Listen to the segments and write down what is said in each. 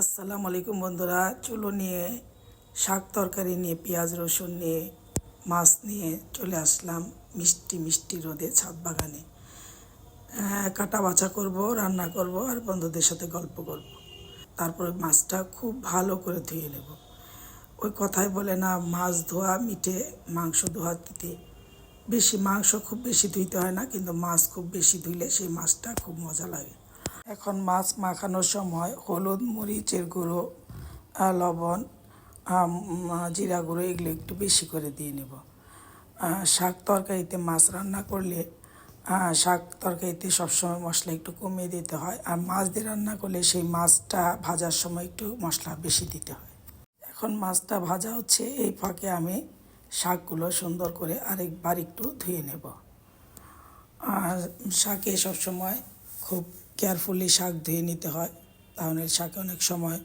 আসসালামু আলাইকুম বন্ধুরা, চুলো নিয়ে, শাক তরকারি নিয়ে, পেঁয়াজ রসুন নিয়ে, মাছ নিয়ে চলে আসলাম মিষ্টি মিষ্টি রোদে ছাদ বাগানে। কাটা বাছা করব, রান্না করব আর বন্ধুদের সাথে গল্প করব। তারপরে মাছটা খুব ভালো করে ধুয়ে নেব। ওই কথায় বলে না, মাছ ধোয়া মিঠে মাংস ধোয়া দিতে। বেশি মাংস খুব বেশি ধুইতে হয় না, কিন্তু মাছ খুব বেশি ধুইলে সেই মাছটা খুব মজা লাগে। এখন মাছ মাখানোর সময় হলুদ, মরিচের গুঁড়ো লবণ জিরা গুঁড়ো এগুলো একটু বেশি করে দিয়ে নেব। শাক তরকারিতে মাছ রান্না করলে শাক তরকারিতে সবসময় মশলা একটু কমিয়ে দিতে হয় আর মাছ দিয়ে রান্না করলে সেই মাছটা ভাজার সময় একটু মশলা বেশি দিতে হয়। এখন মাছটা ভাজা হচ্ছে, এই ফাঁকে আমি শাকগুলো সুন্দর করে আরেকবার একটু ধুয়ে নেব। আর শাকে সবসময় খুব কেয়ারফুলি শাক ধুয়ে নিতে হয়। তাহলে শাকে অনেক সময়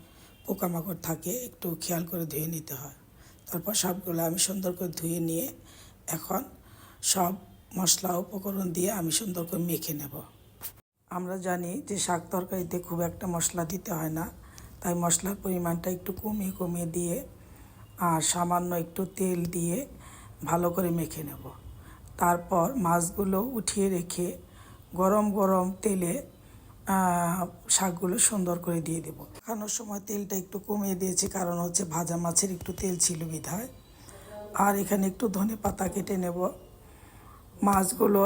পোকামাকড় থাকে, একটু খেয়াল করে ধুয়ে নিতে হয়। তারপর সবগুলো আমি সুন্দর করে ধুয়ে নিয়ে এখন সব মশলা উপকরণ দিয়ে আমি সুন্দর করে মেখে নেব। আমরা জানি যে শাক তরকারিতে খুব একটা মশলা দিতে হয় না, তাই মশলার পরিমাণটা একটু কমিয়ে কমিয়ে দিয়ে আর সামান্য একটু তেল দিয়ে ভালো করে মেখে নেব। তারপর মাছগুলো উঠিয়ে রেখে গরম গরম তেলে শাকগুলো সুন্দর করে দিয়ে দেবো। খানোর সময় তেলটা একটু কমিয়ে দিয়েছি, কারণ হচ্ছে ভাজা মাছের একটু তেল ছিল বিধায়। আর এখানে একটু ধনে পাতা কেটে নেব। মাছগুলো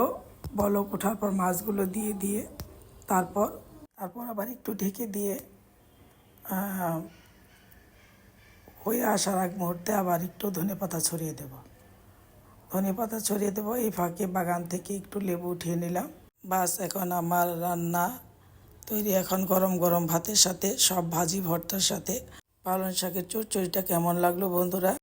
বলক ওঠার পর মাছগুলো দিয়ে দিয়ে তারপর তারপর আবার একটু ঢেকে দিয়ে হয়ে আসার আগ মুহূর্তে আবার একটু ধনে পাতা ছড়িয়ে দেব। ধনে পাতা ছড়িয়ে দেবো, এই ফাঁকে বাগান থেকে একটু লেবু উঠিয়ে নিলাম। বাস, এখন আমার রান্না তৈরি এখন গরম গরম ভাতের সাথে, সব ভাজি ভর্তার সাথে। পালং শাকের চচ্চড়িটা কেমন লাগল বন্ধুরা?